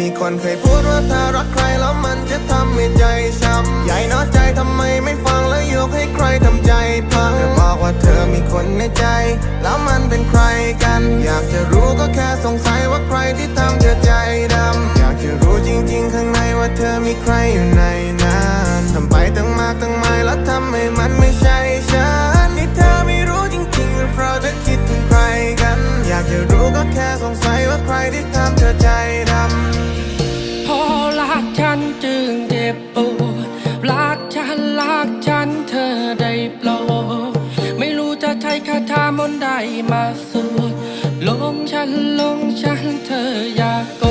มีคนเคยพูดว่าถ้ารักใครแล้วมันจะทำให้ใจช้ำใหญ่น้อใจทำไมไม่ฟังแล้วยกให้ใครทำใจพังเธอบอกว่าเธอมีคนในใจ แล้วมันเป็นใครกัน อยากจะรู้ก็แค่สงสัยว่าใครที่ทำเธอใจดำอยากจะรู้จริง ๆ ข้างในว่าเธอมีใครอยู่ในนั้นทำไปตั้งมากตั้งหมายแล้วทำให้มันไม่ใช่ฉันนี่เธอไม่รู้จริงๆหรือเพราะเธอคิดถึงใครกัน อยากจะรู้ก็แค่สงสัยว่าใครที่ทำเธอใจดำ ฉันจึงเจ็บปวดรักฉันรักฉันเธอได้โปรดไม่รู้จะใช้คาถามนต์ใดมาสวดลงฉันลงฉันเธออยาก